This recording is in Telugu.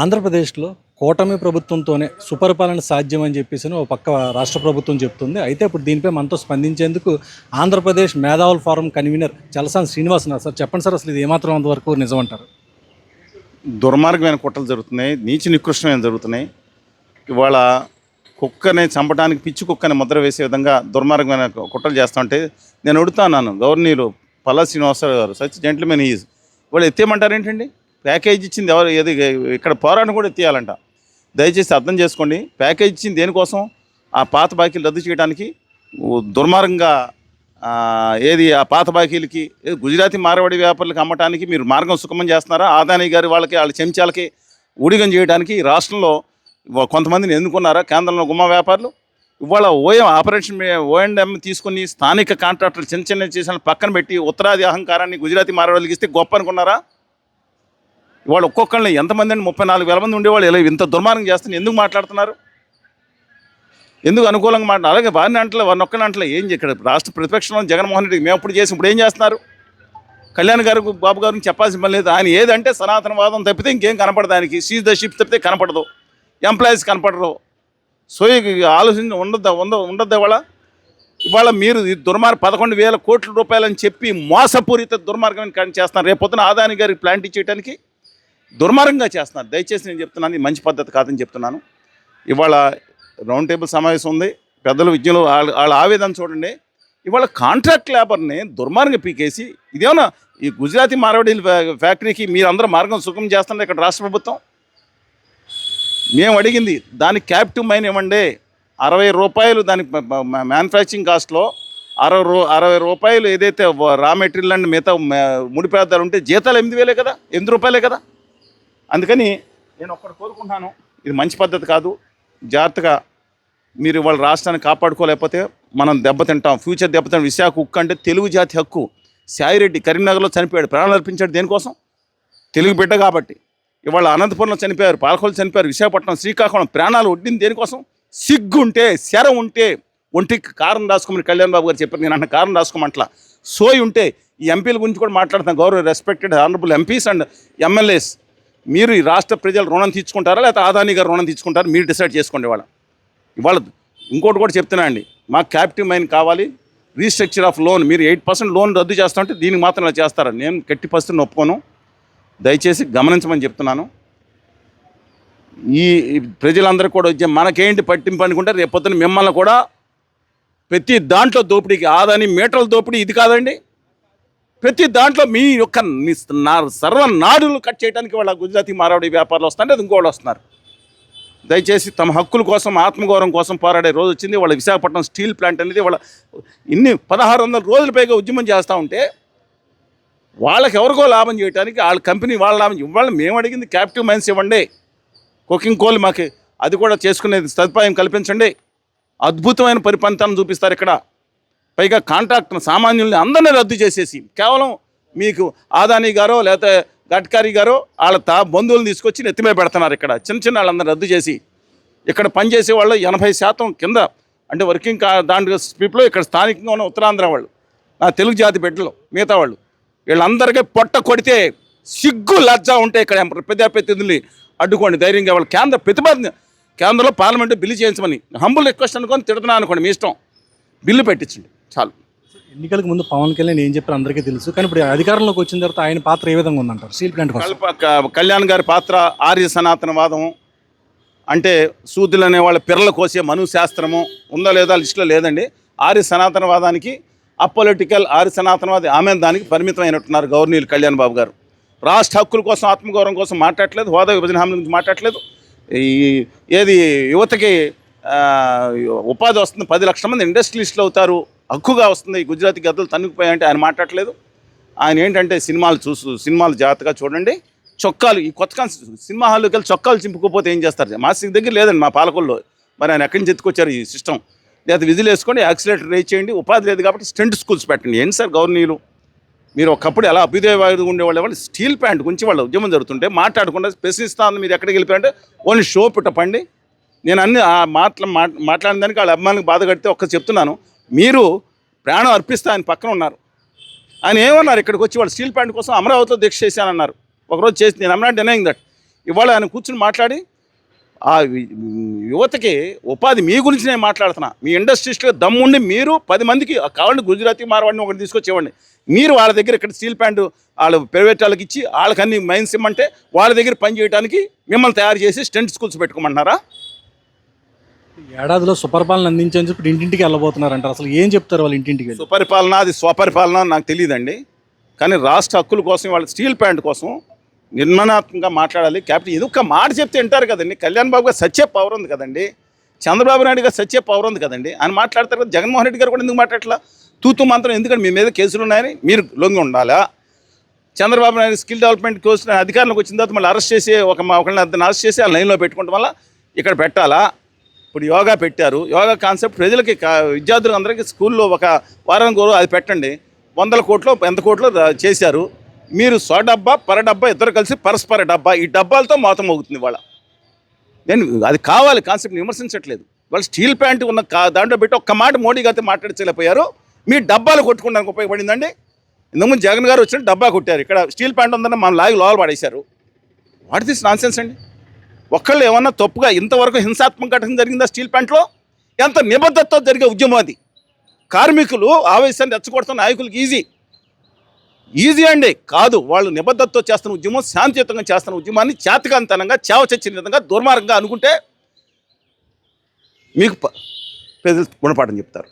ఆంధ్రప్రదేశ్లో కూటమి ప్రభుత్వంతోనే సుపరిపాలన సాధ్యం అని చెప్పేసి ఒక పక్క రాష్ట్ర ప్రభుత్వం చెప్తుంది. అయితే ఇప్పుడు దీనిపై మనతో స్పందించేందుకు ఆంధ్రప్రదేశ్ మేధావుల ఫారం కన్వీనర్ చలసాని శ్రీనివాస్ ఉన్నారు. సార్ చెప్పండి సార్ అసలు ఇది ఏమాత్రం అంతవరకు నిజమంటారు? దుర్మార్గమైన కుట్రలు జరుగుతున్నాయి నీచి నికృష్టమైన జరుగుతున్నాయి. ఇవాళ కుక్కని చంపడానికి పిచ్చి కుక్కని ముద్ర వేసే విధంగా దుర్మార్గమైన కుట్రలు చేస్తుంటే నేను అడుగుతాను గవర్నీలు పల్లా శ్రీనివాసరావు గారు సచ్ జెంట్మెన్ ఈజ్ వాళ్ళు ఎత్తేమంటారు ఏంటండి ప్యాకేజ్ ఇచ్చింది ఎవరు? ఏది? ఇక్కడ పోరాటం కూడా ఎత్తేయాలంట. దయచేసి అర్థం చేసుకోండి. ప్యాకేజ్ ఇచ్చింది దేనికోసం? ఆ పాత బాకీలు రద్దు చేయడానికి దుర్మార్గంగా ఏది ఆ పాత బాకీలకి గుజరాతీ మార్వాడి వ్యాపారులకు అమ్మటానికి మీరు మార్గం సుఖమం చేస్తున్నారా? ఆదాని గారి వాళ్ళకి వాళ్ళ చెంచాలకి ఊడిగం చేయడానికి రాష్ట్రంలో కొంతమందిని ఎన్నుకున్నారా? కేంద్రంలో గుమ్మ వ్యాపారులు? ఇవాళ ఓఎం ఆపరేషన్ ఓఎండ్ఎం తీసుకుని స్థానిక కాంట్రాక్టర్లు చిన్న చిన్న చేసిన పక్కన పెట్టి ఉత్తరాది అహంకారాన్ని గుజరాతీ మార్వాడికి ఇస్తే గొప్ప అనుకున్నారా? ఇవాళ ఒక్కొక్కరిని ఎంతమంది అండి ముప్పై నాలుగు వేల మంది ఉండేవాళ్ళు ఇలా ఇంత దుర్మార్గం చేస్తున్నారు ఎందుకు మాట్లాడుతున్నారు? ఎందుకు అనుకూలంగా మాట అలాగే వారిని అంటలే వారిని ఒక్కని అంటలే ఏం ఇక్కడ రాష్ట్ర ప్రతిపక్షంలో జగన్మోహన్ రెడ్డి మేము అప్పుడు చేసి ఇప్పుడు ఏం చేస్తున్నారు? కళ్యాణ్ గారు బాబు గారికి చెప్పాల్సిన పని లేదు. ఆయన ఏదంటే సనాతనవాదం తప్పితే ఇంకేం కనపడదు ఆయనకి. సీజ్ ద షిప్ తప్పితే కనపడదు. ఎంప్లాయీస్ కనపడరు. సో ఆలోచన ఉండద్దా? ఉండ ఉండద్దా ఇవాళ? ఇవాళ మీరు ఈ దుర్మార్గ పదకొండు వేల కోట్ల రూపాయలని చెప్పి మోసపూరిత దుర్మార్గం చేస్తున్నారు. రేపు పొద్దున ఆదాని గారికి ప్లాంట్ ఇచ్చేయడానికి దుర్మార్గంగా చేస్తున్నారు. దయచేసి నేను చెప్తున్నాను మంచి పద్ధతి కాదని చెప్తున్నాను. ఇవాళ రౌండ్ టేబుల్ సమావేశం ఉంది. పెద్దల విద్యలో వాళ్ళ వాళ్ళ ఆవేదన చూడండి. ఇవాళ కాంట్రాక్ట్ లేబర్ని దుర్మార్గం పీకేసి ఇదేమన్నా ఈ గుజరాతీ మార్వాడీ ఫ్యాక్టరీకి మీరందరూ మార్గం సుఖం చేస్తున్నారు ఇక్కడ రాష్ట్ర ప్రభుత్వం? మేము అడిగింది దానికి క్యాప్టివ్ మైన్ ఇవ్వండి. అరవై రూపాయలు దాని మ్యానుఫ్యాక్చరింగ్ కాస్ట్లో అరవై రూ అరవై రూపాయలు ఏదైతే రా మెటీరియల్ అండ్ మిగతా ముడి పదార్థాలు ఉంటే జీతాలు ఎనిమిది వేలే కదా? ఎనిమిది రూపాయలే కదా? అందుకని నేను ఒక్కటి కోరుకుంటున్నాను ఇది మంచి పద్ధతి కాదు. జాగ్రత్తగా మీరు వాళ్ళ రాష్ట్రాన్ని కాపాడుకోలేకపోతే మనం దెబ్బతింటాం ఫ్యూచర్ దెబ్బతింటాం విశాఖ ఉక్కు అంటే తెలుగు జాతి హక్కు. సాయిరెడ్డి కరీంనగర్లో చనిపోయాడు. ప్రాణాలు అర్పించాడు దేనికోసం? తెలుగు బిడ్డ కాబట్టి. ఇవాళ అనంతపురంలో చనిపోయారు పాలకొల్లు చనిపోయారు విశాఖపట్నం శ్రీకాకుళం ప్రాణాలు ఒడ్డింది దేనికోసం? సిగ్గు ఉంటే శర ఉంటే ఒంటికి కారం రాసుకోమని కళ్యాణ్ బాబు గారు చెప్పారు. నేను అన్న కారం రాసుకోమంటలా. సోయి ఉంటే ఈ ఎంపీల గురించి కూడా మాట్లాడుతాను. గౌరవ respected honourable MPs and MLAs మీరు ఈ రాష్ట్ర ప్రజలు రుణం తీర్చుకుంటారా లేకపోతే ఆదాని గారు రుణం తీసుకుంటారా మీరు డిసైడ్ చేసుకోండి ఇవాళ. ఇవాళ ఇంకోటి కూడా చెప్తున్నా అండి. మాకు క్యాపిటివ్ మైన్ కావాలి. రీస్ట్రక్చర్ ఆఫ్ లోన్ మీరు ఎయిట్ పర్సెంట్ లోన్ రద్దు చేస్తుంటే దీనికి మాత్రం ఇలా చేస్తారా? నేను గట్టి పరిస్థితిని ఒప్పుకోను. దయచేసి గమనించమని చెప్తున్నాను. ఈ ప్రజలందరూ కూడా వచ్చే మనకేంటి పట్టింపు అనుకుంటే రేపు పొద్దున మిమ్మల్ని కూడా ప్రతి దాంట్లో దోపిడీకి ఆదాని మీటర్ల దోపిడీ ఇది కాదండి. ప్రతి దాంట్లో మీ యొక్క సర్వనాడులు కట్ చేయడానికి వాళ్ళ గుజరాతీ మారవాడి వ్యాపారులు వస్తుంటే అది ఇంకోళ్ళు వస్తున్నారు. దయచేసి తమ హక్కుల కోసం ఆత్మగౌరవం కోసం పోరాడే రోజు వచ్చింది. వాళ్ళ విశాఖపట్నం స్టీల్ ప్లాంట్ అనేది వాళ్ళ ఇన్ని పదహారు వందల రోజుల పైగా ఉద్యమం చేస్తూ ఉంటే వాళ్ళకి ఎవరికో లాభం చేయడానికి వాళ్ళ కంపెనీ వాళ్ళ లాభం ఇవ్వాలి మేము అడిగింది క్యాప్టివ్ మైన్స్ ఇవ్వండి. కుకింగ్ కోల్ మాకు అది కూడా చేసుకునేది సదుపాయం కల్పించండి. అద్భుతమైన పరిపంతాన్ని చూపిస్తారు ఇక్కడ. పైగా కాంట్రాక్ట్ సామాన్యుల్ని అందరినీ రద్దు చేసేసి కేవలం మీకు ఆదాని గారో లేకపోతే గడ్కరీ గారో వాళ్ళ తా బంధువులు తీసుకొచ్చి నెత్తిమే పెడుతున్నారు ఇక్కడ. చిన్న చిన్న వాళ్ళందరూ రద్దు చేసి ఇక్కడ పనిచేసే వాళ్ళు ఎనభై శాతం కింద అంటే వర్కింగ్ కా దాంట్లో పీపుల్ ఇక్కడ స్థానికంగా ఉన్న ఉత్తరాంధ్ర వాళ్ళు నా తెలుగు జాతి బిడ్డలు మిగతా వాళ్ళు వీళ్ళందరికీ పొట్ట కొడితే సిగ్గు లజ్జ ఉంటే ఇక్కడ ప్రజాప్రతినిధుల్ని అడ్డుకోండి ధైర్యంగా. వాళ్ళు కేంద్ర ప్రతిపాదన కేంద్రంలో పార్లమెంటు బిల్లు చేయించమని హంబుల్ రిక్వెస్ట్ అనుకొని తిడుతున్నాను అనుకోండి మీ ఇష్టం బిల్లు పెట్టించండి. చాలు. ఎన్నికలకు ముందు పవన్ కళ్యాణ్ ఏం చెప్పారు అందరికీ తెలుసు. కానీ ఇప్పుడు అధికారంలోకి వచ్చిన తర్వాత ఆయన పాత్ర ఏ విధంగా ఉందంటారు? స్టీల్ ప్లాంట్ కోసం. కళ్యాణ్ గారి పాత్ర ఆర్య సనాతనవాదం అంటే శూద్రులు అనే వాళ్ళ పిర్రల కోసే మను శాస్త్రము ఉందా లేదా లిస్టులో లేదండి. ఆర్య సనాతనవాదానికి అపొలిటికల్ ఆర్య సనాతనవాది ఆమె దానికి పరిమితమైనట్టున్నారు గవర్నీయులు కళ్యాణ్ బాబు గారు. రాష్ట్ర హక్కుల కోసం ఆత్మగౌరవం కోసం మాట్లాడలేదు హోదా విభజన హామీ గురించి మాట్లాడలేదు ఈ ఏది యువతకి ఉపాధి వస్తుంది పది లక్షల మంది ఇండస్ట్రియలిస్టులు అవుతారు. హక్కుగా వస్తుంది. ఈ గుజరాతీ గద్దలు తన్నుకుపోయాయంటే ఆయన మాట్లాడలేదు ఆయన ఏంటంటే సినిమాలు చూసు సినిమాలు జాగ్రత్తగా చూడండి. చొక్కాలు ఈ కొత్త కాన్సెప్ట్ సినిమా హాల్లోకి వెళ్ళి చొక్కాలు చింపుకోపోతే ఏం చేస్తారు? మా సి- దగ్గర లేదండి మా పాలకొల్లో. మరి ఆయన ఎక్కడి నుంచి ఎత్తుకొచ్చారు ఈ సిస్టమ్? లేదా విజిల్ వేసుకోండి యాక్సిలేటర్ రేజ్ చేయండి. ఉపాధి లేదు కాబట్టి స్టెంట్ స్కూల్స్ పెట్టండి. ఏంటి సార్ గవర్నీయులు? మీరు ఒకప్పుడు ఎలా అభ్యుదయవాయుడు ఉండేవాళ్ళు? వాళ్ళు స్టీల్ ప్యాంట్ గురించి వాళ్ళ ఉద్యమం జరుగుతుంటే మాట్లాడకుండా ప్రశ్నిస్తాను మీరు ఎక్కడికి వెళ్ళిపోయారంటే ఓన్లీ షో పెట్టపండి. నేను అన్ని ఆ మాటలు మాట్లాడిన దానికి వాళ్ళ అభిమానికి బాధ కడితే ఒక్క చెప్తున్నాను. మీరు ప్రాణం అర్పిస్తే ఆయన పక్కన ఉన్నారు. ఆయన ఏమన్నారు? ఇక్కడికి వచ్చి వాళ్ళు స్టీల్ ప్లాంట్ కోసం అమరావతిలో దీక్ష చేశానన్నారు. ఒకరోజు చేసి నేను అమ్నా డినయింగ్ దట్ ఇవాళ ఆయన కూర్చుని మాట్లాడి ఆ యువతకి ఉపాధి మీ గురించి నేను మాట్లాడుతున్నా. మీ ఇండస్ట్రీస్లో దమ్ముండి మీరు పది మందికి కావాలంటే గుజరాతీ మారవాడిని ఒకటి తీసుకొచ్చేవాడిని మీరు వాళ్ళ దగ్గర ఇక్కడ స్టీల్ ప్లాంట్ వాళ్ళు ప్రైవేట్ వాళ్ళకి ఇచ్చి వాళ్ళకన్నీ మైన్స్ ఇమ్మంటే వాళ్ళ దగ్గర పని చేయడానికి మిమ్మల్ని తయారు చేసి స్టెంట్ స్కూల్స్ పెట్టుకోమంటున్నారా? ఏడాదిలో సుపరిపాలన అందించని చెప్పి ఇంటింటికి వెళ్ళబోతున్నారంటారు. అసలు ఏం చెప్తారు వాళ్ళు ఇంటింటికి సుపరిపాలన అది స్వపరిపాలన నాకు తెలియదండి కానీ రాష్ట్ర హక్కుల కోసం వాళ్ళ స్టీల్ ప్లాంట్ కోసం నిర్మాణాత్మకంగా మాట్లాడాలి. క్యాపిటల్ ఇది ఒక్క మాట చెప్తే వింటారు కదండి. కళ్యాణ్ బాబు గారు సత్య పవర్ ఉంది కదండి. చంద్రబాబు నాయుడు గారు సత్య పవర్ ఉంది కదండి. ఆయన మాట్లాడతారు కదా జగన్మోహన్ రెడ్డి గారు కూడా ఎందుకు మాట్లాడట్లా? తూతు మంత్రం ఎందుకంటే మీ మీద కేసులు ఉన్నాయని మీరు లొంగి ఉండాలా? Chandrababu Naidu skill development course అధికారంలోకి వచ్చిన తర్వాత మళ్ళీ అరెస్ట్ చేసి ఒక మా ఒకళ్ళని అతను అరెస్ట్ చేసి ఆ లైన్లో పెట్టుకోవడం వల్ల ఇక్కడ పెట్టాలా? ఇప్పుడు యోగా పెట్టారు. యోగా కాన్సెప్ట్ ప్రజలకి విద్యార్థులు అందరికీ స్కూల్లో ఒక వారానికి రోజు అది పెట్టండి. వందల కోట్లు ఎంత కోట్లు చేశారు. మీరు స్వ డబ్బా పర డబ్బా ఇద్దరు కలిసి పరస్పర డబ్బా ఈ డబ్బాలతో మాతం అవుతుంది వాళ్ళ నేను అది కావాలి కాన్సెప్ట్ విమర్శించట్లేదు. వాళ్ళు స్టీల్ ప్యాంట్ ఉన్న కా దాంట్లో పెట్టి ఒక్క మాట మోడీ గారితో మాట్లాడించలేకపోయారు మీ డబ్బాలు కొట్టుకోవడానికి ఉపయోగపడిందండి. ఇంతకుముందు జగన్ గారు వచ్చిన డబ్బా కొట్టారు. ఇక్కడ స్టీల్ ప్యాంట్ ఉందని మన లాగి లోపల పడేశారు. వాట్ దిస్ నాన్సెన్స్ అండి? ఒక్కళ్ళు ఏమన్నా తప్పుగా ఇంతవరకు హింసాత్మక ఘటన జరిగిందా స్టీల్ ప్లాంట్లో? ఎంత నిబద్ధతతో జరిగే ఉద్యమం అది? కార్మికులు ఆవేశాన్ని రెచ్చగొడుతున్న నాయకులకు ఈజీ. ఈజీ అండి కాదు. వాళ్ళు నిబద్ధతతో చేస్తున్న ఉద్యమం శాంతియుతంగా చేస్తున్న ఉద్యమాన్ని చేతకాంతనంగా చేవచచ్చిన విధంగా దుర్మార్గంగా అనుకుంటే మీకు ప్రజలు గుణపాఠం చెప్తారు.